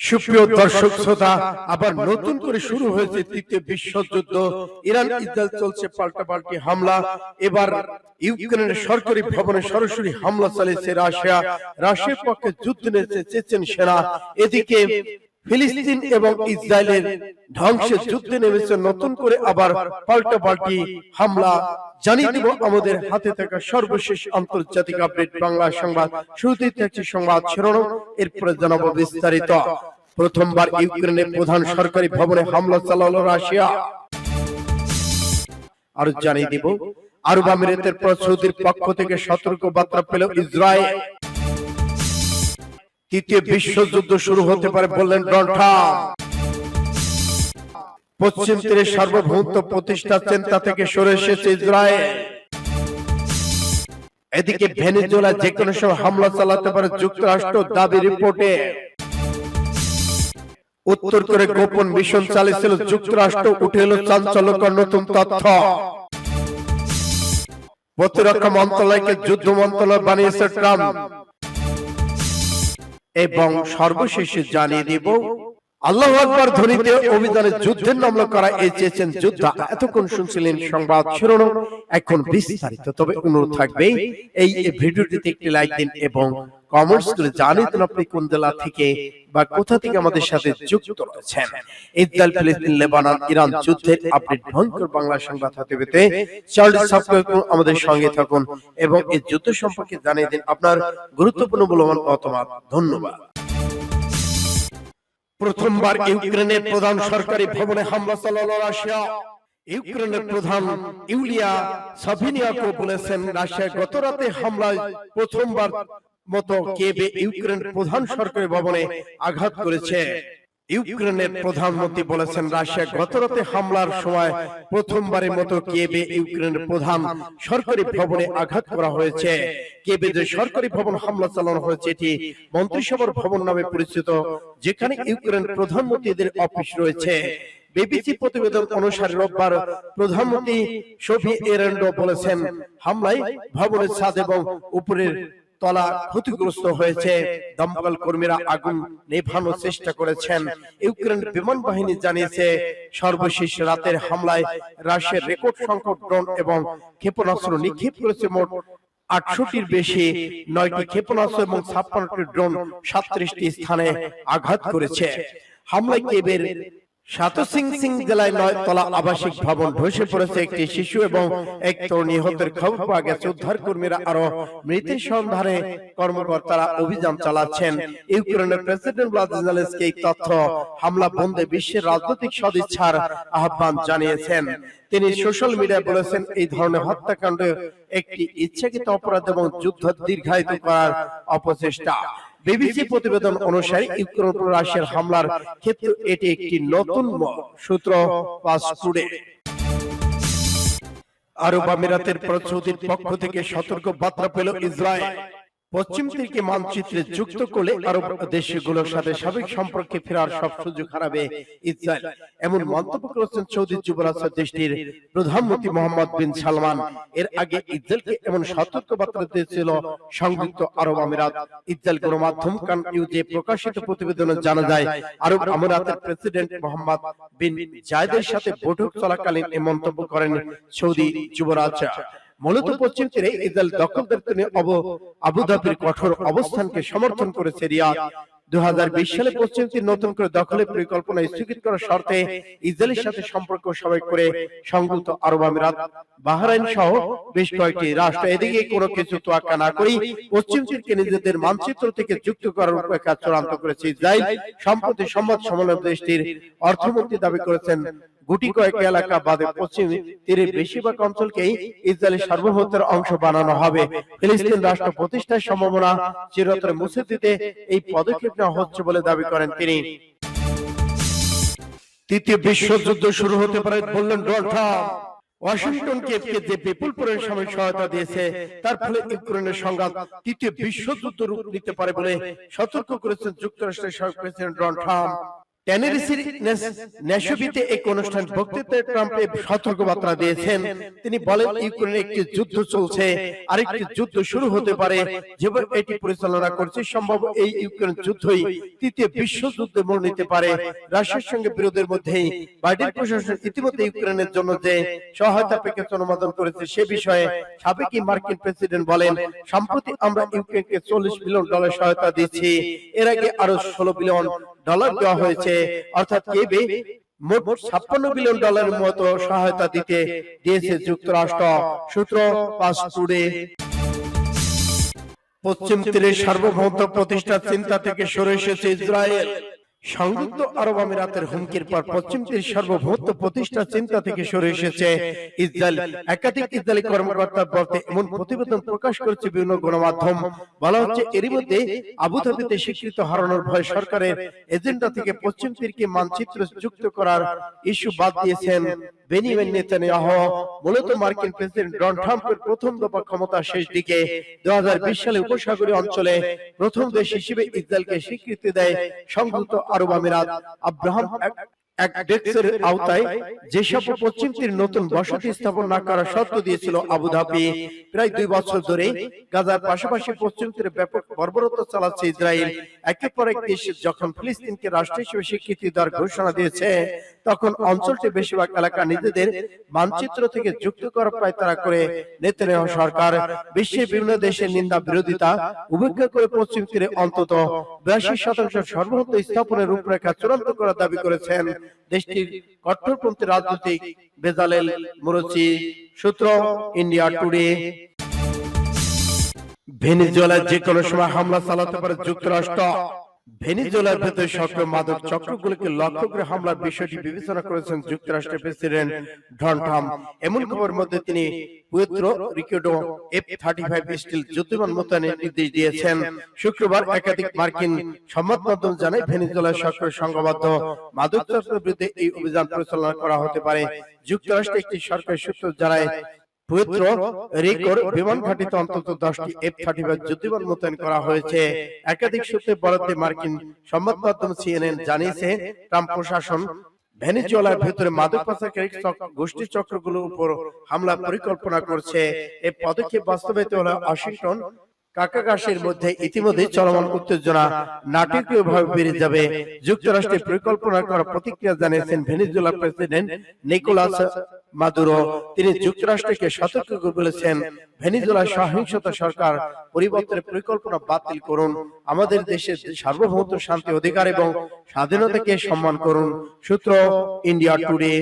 সুপ্রিয় দর্শক শ্রোতা আবার নতুন করে শুরু হয়েছে তৃতীয় বিশ্বযুদ্ধ ইরান ইসরায়েল চলছে পাল্টা পাল্টি হামলা। এবার ইউক্রেনের সরকারি ভবনে সরাসরি হামলা চালিয়েছে রাশিয়া। রাশিয়ার পক্ষে যুদ্ধ নিয়েছে চেচেন সেনা। এদিকে ফিলিস্তিন এবং ইসরায়েলের ধ্বংসের যুদ্ধে নেমেছে নতুন করে আবার পাল্টা পাল্টি হামলা জানিয়ে দিব আমাদের হাতে থাকা সর্বশেষ আন্তর্জাতিক আপডেট বাংলা সংবাদ। শুরুতেই থাকছে সংবাদ শিরোনাম এরপরে জানাব বিস্তারিত। প্রথমবার ইউক্রেনের প্রধান সরকারি ভবনে হামলা চালালো রাশিয়া। আরও জানিয়ে দিব আরব আমিরাতের পর সৌদির পক্ষ থেকে সতর্ক বার্তা পেল ইসরায়েল। তৃতীয় বিশ্বযুদ্ধ শুরু হতে পারে বললেন ডোনাল্ড পশ্চিম তীরে সার্বভৌমত্ব প্রতিষ্ঠার চিন্তা থেকে সরে এসেছে ইসরায়েল। এদিকে ভেনেজুয়েলা যে কোনো সময় হামলা চালাতে পারে যুক্তরাষ্ট্র দাবি রিপোর্টে। উত্তর করে গোপন মিশন চালিয়েছিল যুক্তরাষ্ট্র উঠে এলো চাঞ্চল্যকর নতুন তথ্য। প্রতিরক্ষা মন্ত্রণালয়কে যুদ্ধ মন্ত্রণালয় বানিয়েছে ট্রাম্প। এবং সর্বশেষে জানিয়ে দিব আল্লাহ আকবর ধ্বনিতে অভিযানে যুদ্ধের নামলা করা এই চেয়েছেন যুদ্ধ। এতক্ষণ শুনছিলেন সংবাদ শিরোনাম। এখন বিস্তারিত। তবে অনুরোধ থাকবে, এই ভিডিওটিতে একটি লাইক দিন এবং কমেন্টস করে জানিয়ে আপনি কোন জেলা থেকে বা কোথা থেকে আমাদের সাথে যুক্ত রয়েছেন। ইসরায়েল, ফিলিস্তিন, লেবানন, ইরান যুদ্ধের আপডেট ভয়ঙ্কর বাংলা সংবাদ হাতে পেতে চ্যানেলটি সাবস্ক্রাইব করুন, আমাদের সঙ্গে থাকুন এবং এই যুদ্ধ সম্পর্কে জানিয়ে দিন আপনার গুরুত্বপূর্ণ মূল্যবান মতামত। ধন্যবাদ। প্রথমবার ইউক্রেনের প্রধান সরকারি ভবনে হামলা চালালো রাশিয়া। ইউক্রেনের প্রধান ইউলিয়া সাভিনিয়াকো বলেছেন রাশিয়া গত রাতে হামলায় প্রথমবার মতো কেবে ইউক্রেন প্রধান সরকারি ভবনে আঘাত করেছে। ইউক্রেনের প্রধানমন্ত্রী বলেছেন রাশিয়া গত রাতে হামলার সময় প্রথমবারের মতো কেবে ইউক্রেনের প্রধান সরকারি ভবনে আঘাত করা হয়েছে। যে সরকারি ভবন হামলা চালানো হয়েছে এটি মন্ত্রিসভার ভবন নামে পরিচিত। যেখানে ইউক্রেন প্রধানমন্ত্রীদের অফিস রয়েছে। বিবিসি প্রতিবেদন অনুসারে রোববার প্রধানমন্ত্রী শফি এরেন্ডো বলেছেন হামলায় ভবনের ছাদ এবং উপরের তলা ক্ষতিগ্রস্ত হয়েছে। দমকল কর্মীরা আগুন নেভানোর চেষ্টা করেছেন। ইউক্রেন বিমান বাহিনী জানিয়েছে সর্বশেষ রাতের হামলায় রাশিয়ার রেকর্ড সংখ্যক ড্রোন এবং ক্ষেপণাস্ত্র নিক্ষেপ করেছে মোট আটশোটির বেশি নয়টি ক্ষেপণাস্ত্র এবং ছাপ্পান্নটি ড্রোন সাতত্রিশটি স্থানে আঘাত করেছে। হামলায় কেবের রাজনৈতিক সদিচ্ছার আহ্বান জানিয়েছেন। তিনি সোশ্যাল মিডিয়ায় বলেছেন, এই ধরনের হত্যাকাণ্ড একটি ইচ্ছাকৃত অপরাধ এবং যুদ্ধ দীর্ঘায়িত করার অপচেষ্টা। বিবিসি প্রতিবেদন অনুসারে ইউক্রেন উপর রাশিয়ার হামলার ক্ষেত্রে এটি একটি নতুন সূত্র পাস টুডে আরব আমিরাতের পর সৌদির পক্ষ থেকে সতর্ক বার্তা পেল ইসরায়েল। পশ্চিম তীরকে মানচিত্রে যুক্ত করলে আরব দেশগুলোর সাথে সাবেক সম্পর্কে ফেরার সব সুযোগ হারাবে ইসরায়েল। এমন মন্তব্য করেছেন সৌদি যুবরাজ দেশটির প্রধানমন্ত্রী মোহাম্মদ বিন সালমান। এর আগে ইসরায়েলকে এমন সতর্ক বার্তা দিয়েছিল সংযুক্ত আরব আমিরাত। ইসরায়েল গণমাধ্যম কান নিউজে প্রকাশিত প্রতিবেদনে জানা যায় আরব আমিরাতের প্রেসিডেন্ট মোহাম্মদ বিন জায়েদের সাথে বৈঠক চলাকালীন এই মন্তব্য করেন সৌদি যুবরাজ মূলত পশ্চিম তীরে ইসরায়েল দখলদারিত্ব নিয়ে আবুধাবির কঠোর অবস্থানকে সমর্থন করেছে রিয়াদ। সালে পশ্চিম তীর নতুন করে দখলের পরিকল্পনা স্থগিত করার শর্তে ইসরায়েলের সাথে সম্পর্ক স্বাভাবিক করে সংযুক্ত আরব আমিরাত বাহরাইন সহ বেশ কয়েকটি রাষ্ট্র এদিকে কোনো কিছু তোয়াক্কা না করেই পশ্চিম তীরকে নিজেদের মানচিত্র থেকে যুক্ত করার উপেক্ষা চূড়ান্ত করেছে ইসরায়েল সম্প্রতি সংবাদ সম্মেলনে দেশটির অর্থমন্ত্রী দাবি করেছেন গুটি কয়েক এলাকা বাদে পশ্চিম তীরের বেশিরভাগ অঞ্চলকেই ইসরায়েলের সার্বভৌমত্বের অংশ বানানো হবে। ফিলিস্তিন রাষ্ট্র প্রতিষ্ঠার সম্ভাবনা চিরতরে মুছে দিতে এই পদক্ষেপ নেওয়া হচ্ছে বলে দাবি করেন তিনি। তৃতীয় বিশ্বযুদ্ধ শুরু হতে পারে বললেন ডোনাল্ড ট্রাম্প ওয়াশিংটন কেপকে যে বিপুলপুরের সাময়িক সহায়তা দিয়েছে তার ফলে ইউক্রেনের সংঘাত তৃতীয় বিশ্বযুদ্ধ রূপ নিতে পারে বলে সতর্ক করেছেন যুক্তরাষ্ট্রের সাবেক প্রেসিডেন্ট ডোনাল্ড ট্রাম্প। টেনেরিসির ন্যাশবিতে এক অনুষ্ঠান বক্তৃতায় ট্রাম্পে সতর্কবার্তা দিয়েছেন। তিনি বলেন ইউক্রেনে একটি যুদ্ধ চলছে। আরেকটি যুদ্ধ শুরু হতে পারে। যেভাবে এটি পরিচালনা করছে সম্ভব এই ইউক্রেন যুদ্ধই তৃতীয় বিশ্বযুদ্ধে মোড় নিতে পারে। রাশিয়ার সঙ্গে বিরোধের মধ্যেই বাইডেন প্রশাসন ইতিমধ্যে ইউক্রেনের জন্য যে সহায়তা প্যাকেজ অনুমোদন করেছে সে বিষয়ে সাবেক মার্কিন প্রেসিডেন্ট বলেন সম্প্রতি আমরা ইউক্রেনকে চল্লিশ বিলিয়ন ডলার সহায়তা দিচ্ছি এর আগে আরও ষোলো বিলিয়ন ডলার দেওয়া হয়েছে। অর্থাৎ কেবি মোট ছাপ্পান্ন বিলিয়ন ডলারের মতো সহায়তা দিতে দিয়েছে যুক্তরাষ্ট্র। সূত্র পাঁচ পশ্চিম তীরের সার্বভৌমত্ব প্রতিষ্ঠার চিন্তা থেকে সরে এসেছে ইসরায়েল। সংযুক্ত আরব আমিরাতের হুমকির পর পশ্চিম তীর সার্বভৌমত্ব প্রতিষ্ঠার চিন্তা থেকে সরে এসেছে। ইসরায়েল একাধিক ইসরায়েলি কর্মকর্তা বলতে এমন প্রতিবেদন প্রকাশ করেছে বিভিন্ন গণমাধ্যম। বলা হচ্ছে, এরই মধ্যে আবুধাবিতে স্বীকৃত হারানোর ভয় সরকারের এজেন্ডা থেকে পশ্চিম তীরকে মানচিত্র যুক্ত করার ইস্যু বাদ দিয়েছেন মূলত মার্কিন প্রেসিডেন্ট ডোনাল্ড ট্রাম্পের প্রথম দফা ক্ষমতা শেষ দিকে 2020 সালে উপসাগরীয় অঞ্চলে প্রথম দেশ হিসেবে ইসরায়েলকে স্বীকৃতি দেয় সংযুক্ত আরব আমিরাত আব্রাহাম এক- ডেস্কের আওতায় যেসব পশ্চিম তীর নতুন বসতি স্থাপন না করার শর্ত দিয়েছিল আবুধাবি প্রায় দুই বছর ধরে গাজার পাশাপাশি পশ্চিম তীরে ব্যাপক চালাচ্ছে ইসরায়েল। পর এক দেশ যখন ফিলিস্তিনকে রাষ্ট্র হিসেবে স্বীকৃতি দেওয়ার ঘোষণা দিয়েছে, তখন অঞ্চলটি বেশিরভাগ এলাকা নিজেদের মানচিত্র থেকে যুক্ত করার প্রায় তারা করে নেতানিয়াহু সরকার। বিশ্বের বিভিন্ন দেশের নিন্দা, বিরোধিতা উপেক্ষা করে পশ্চিম তীরে অন্তত বিরাশি শতাংশ সর্বত্র স্থাপনের রূপরেখা চূড়ান্ত করার দাবি করেছেন। দেশটির কট্টরপন্থী রাজনৈতিক বেজালেল মুরচি সূত্র ইন্ডিয়া টুডে। ভেনিজুয়েলা যে কোনো সময় হামলা চালাতে পারে যুক্তরাষ্ট্র। ভেনিজুয়েলার ভেতরে সক্রিয় মাদক চক্রগুলোকে লক্ষ্য করে হামলার বিষয়টি বিবেচনা করেছেন যুক্তরাষ্ট্রের প্রেসিডেন্ট ডোনাল্ড ট্রাম্প। এমন খবরের মধ্যে তিনি পুয়েত্র রিকেডো এফ থার্টি ফাইভ স্টিল যুদ্ধবিমান মোতায়েনের নির্দেশ দিয়েছেন। শুক্রবার একাধিক মার্কিন সংবাদ মাধ্যম জানায় ভেনিজুয়েলার সক্রিয় সংঘবদ্ধ মাদক চক্রের বিরুদ্ধে এই অভিযান পরিচালনা করা হতে পারে। যুক্তরাষ্ট্রে একটি সরকারি সূত্র জানায় রিকোর বিমান ঘাটিতে অন্তত দশটি এফ থার্টি ফাইভ যুদ্ধবিমান মোতায়েন করা হয়েছে। একাধিক সূত্রে বরাদ্দে মার্কিন সংবাদ মাধ্যম সিএনএন জানিয়েছে ট্রাম্প প্রশাসন ভেনেজুয়েলার ভেতরে মাদক পাচারকারী গোষ্ঠী চক্রগুলোর উপর হামলা পরিকল্পনা করছে। এই পদক্ষেপ বাস্তবায়িত হলে ওয়াশিংটন। কাকাকাশের মধ্যে ইতিমধ্যে চলমান উত্তেজনা নাটকীয়ভাবে বেড়ে যাবে। যুক্তরাষ্ট্রের পরিকল্পনা করা প্রতিক্রিয়া জানিয়েছেন ভেনেজুয়েলার প্রেসিডেন্ট নিকোলাস মাদুরো তিনি যুক্তরাষ্ট্রকে সতর্ক করে বলেছেন ভেনেজুয়েলার সহিংসতা সরকার পরিবর্তনের পরিকল্পনা বাতিল করুন আমাদের দেশের সার্বভৌমত্ব শান্তি অধিকার এবং স্বাধীনতাকে সম্মান করুন। সূত্র ইন্ডিয়া টুডে।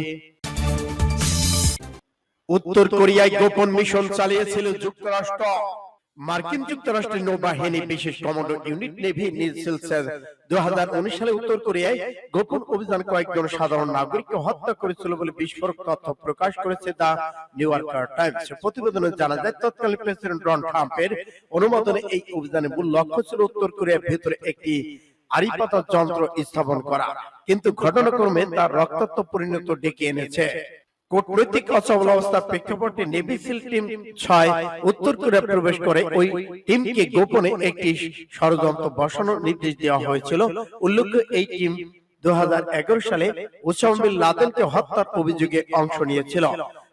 উত্তর কোরিয়ায় গোপন মিশন চালিয়েছিল যুক্তরাষ্ট্র। মার্কিন যুক্তরাষ্ট্রের নৌবাহিনী, বিশেষ কমান্ডো ইউনিট নেভি নিউসেলসের দুই সালে উত্তর কোরিয়ায় গোপন অভিযান কয়েকজন সাধারণ নাগরিককে হত্যা করেছিল বলে বিস্ফোরক তথ্য প্রকাশ করেছে দা নিউ ইয়র্কার টাইমস। প্রতিবেদনে জানা যায়, তৎকালীন প্রেসিডেন্ট ডোনাল্ড ট্রাম্পের অনুমোদনে এই অভিযানের মূল লক্ষ্য ছিল উত্তর কোরিয়ার ভেতরে একটি আড়িপাতা যন্ত্র স্থাপন করা। কিন্তু ঘটনাক্রমে তার রক্তাক্ত পরিণত ডেকে এনেছে। কূটনৈতিক অচল অবস্থার প্রেক্ষাপটে নেভি সিল টিম ছয় উত্তর কোরিয়া প্রবেশ করে ওই টিমকে গোপনে একটি ষড়যন্ত্র বসানোর নির্দেশ দেওয়া হয়েছিল। উল্লেখ্য, এই টিম দু হাজার এগারো সালে ওসামিল লাদেনকে হত্যার অভিযোগে অংশ নিয়েছিল।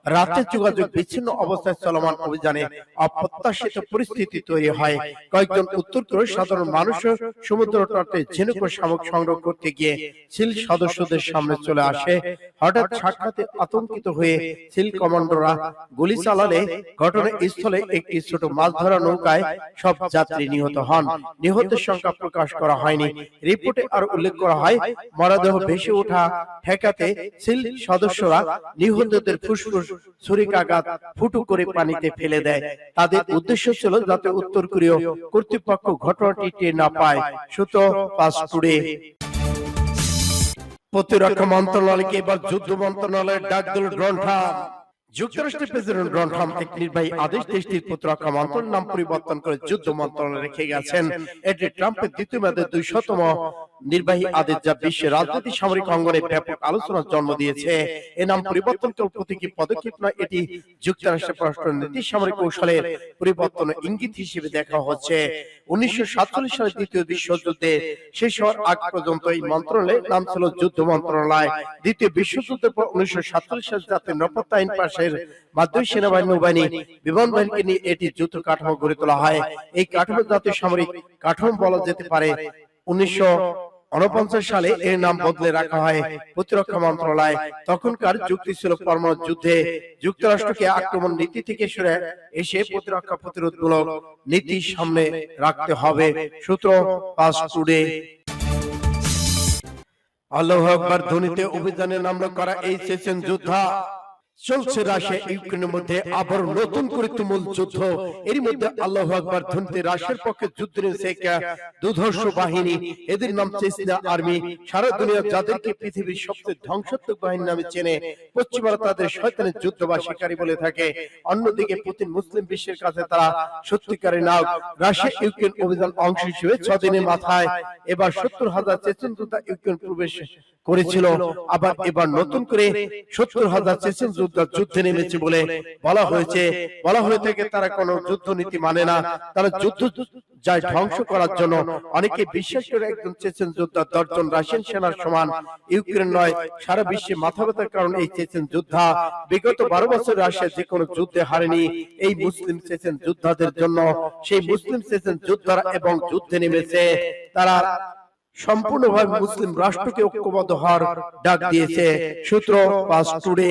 রাতে যোগাযোগ বিচ্ছিন্ন অবস্থায় চলমান অভিযানে অপ্রত্যাশিত পরিস্থিতি তৈরি হয়। কয়েকজন উত্তর কোরিয়ার সাধারণ মানুষ সমুদ্র তটে ঝিনুক শামুক সংগ্রহ করতে গিয়ে সিল সদস্যদের সামনে চলে আসে। হঠাৎ সাক্ষাতে আতঙ্কিত হয়ে সিল কমান্ডোরা গুলি চালালে ঘটনাস্থলে একটি ছোট মাছ ধরা নৌকায় সব যাত্রী নিহত হন। নিহতের সংখ্যা প্রকাশ করা হয়নি। রিপোর্টে আরও উল্লেখ করা হয় মরদেহ ভেসে ওঠা ঠেকাতে সিল সদস্যরা নিহতদের ফুসফুস করে পানিতে ফেলে দেয়। তাদের উদ্দেশ্য ছিল যাতে উত্তর কোরীয় কর্তৃপক্ষ ঘটনাটি টের না পায়। প্রতিরক্ষা মন্ত্রণালয়কে এবার যুদ্ধ মন্ত্রণালয়ের ডাক দিল ট্রাম্প যুক্তরাষ্ট্রের প্রেসিডেন্ট ডোনাল্ড ট্রাম্প নির্বাহী আদেশ দেশটির প্রতিরক্ষা মন্ত্রণালয়ের নাম পরিবর্তন করে যুদ্ধ মন্ত্রণালয় রেখে গেছেন। এটি ট্রাম্পের দ্বিতীয় মেয়াদে দুইশতম নির্বাহী আদেশ যা বিশ্বের রাজনীতি সামরিক অঙ্গনে ব্যাপক আলোচনার জন্ম দিয়েছে। এ নাম পরিবর্তন কেবল প্রতীকী পদক্ষেপ নয় এটি যুক্তরাষ্ট্রের পররাষ্ট্র নীতি সামরিক কৌশলের পরিবর্তন ইঙ্গিত হিসেবে দেখা হচ্ছে। উনিশশো সাতচল্লিশ সালের দ্বিতীয় বিশ্বযুদ্ধে শেষ হওয়ার আগ পর্যন্ত এই মন্ত্রণালয়ের নাম ছিল যুদ্ধ মন্ত্রণালয়। দ্বিতীয় বিশ্বযুদ্ধের পর উনিশশো সাতচল্লিশ সালে জাতীয় নিরাপত্তা আইন পাশের মাধ্যমে সেনাবাহিনী নৌবাহিনী বিমান বাহিনীকে নিয়ে এটি যুদ্ধ কাঠামো গড়ে তোলা হয়। এই কাঠামো জাতীয় সামরিক কাঠামো বলা যেতে পারে উনিশশো উনপঞ্চাশ সালে এর নাম বদলে রাখা হয় প্রতিরক্ষা মন্ত্রণালয়। তখনকার যুক্তি ছিল পরমাণু যুদ্ধে। যুক্তরাষ্ট্রকে আক্রমণ নীতি থেকে সরে এসে প্রতিরক্ষা প্রতিরোধমূলক নীতি সামনে রাখতে হবে। সূত্র পাস টুডে। আল্লাহ আকবার ধ্বনিতে অভিযানে নামলো করা এই চেচেন যোদ্ধা। চলছে রাশিয়া ইউক্রেনের মধ্যে আবার নতুন করে তুমুল যুদ্ধ। এর মধ্যে আল্লাহ আকবার ধ্বনিতে রাশিয়ার পক্ষে যুদ্ধ নিয়েছে এক দুধর্ষ বাহিনী। এদের নাম চেসনা আর্মি। সারা দুনিয়া যাদেরকে পৃথিবীর সবচেয়ে ধ্বংসাত্মক বাহিনী নামে চেনে পশ্চিমারা তাদের শয়তানের যুদ্ধ বা শিকারী বলে থাকে। অন্যদিকে পুতিন মুসলিম বিশ্বের কাছে তারা সত্যিকারের নায়ক রাশিয়া ইউক্রেন অভিযান অংশ হিসেবে ছদিনের মাথায়। এবার সত্তর হাজার চেচেন যোদ্ধা ইউক্রেন প্রবেশ করেছিল আবার এবার নতুন করে সত্তর হাজার চেচেন যোদ্ধা যুদ্ধে নেমেছে বলে বলা হয়েছে। বলা হয়ে থাকে তারা কোনো যুদ্ধ নীতি মানে না। তারা যুদ্ধ যায় ধ্বংস করার জন্য। অনেকে বিশ্বাস করে একজন চেচেন যোদ্ধা দশজন রাশিয়ান সেনার সমান। ইউক্রেন নয়, সারা বিশ্বে মাথা ব্যথার কারণ এই চেচেন যোদ্ধা বিগত বারো বছর রাশিয়া যে কোনো যুদ্ধে হারেনি। এই মুসলিম চেচেন যোদ্ধাদের জন্য, সেই মুসলিম চেচেন যোদ্ধারা এবং যুদ্ধে নেমেছে। তারা সম্পূর্ণভাবে মুসলিম রাষ্ট্রকে ঐক্যবদ্ধ হওয়ার ডাক দিয়েছে। সূত্র পাস টুডে।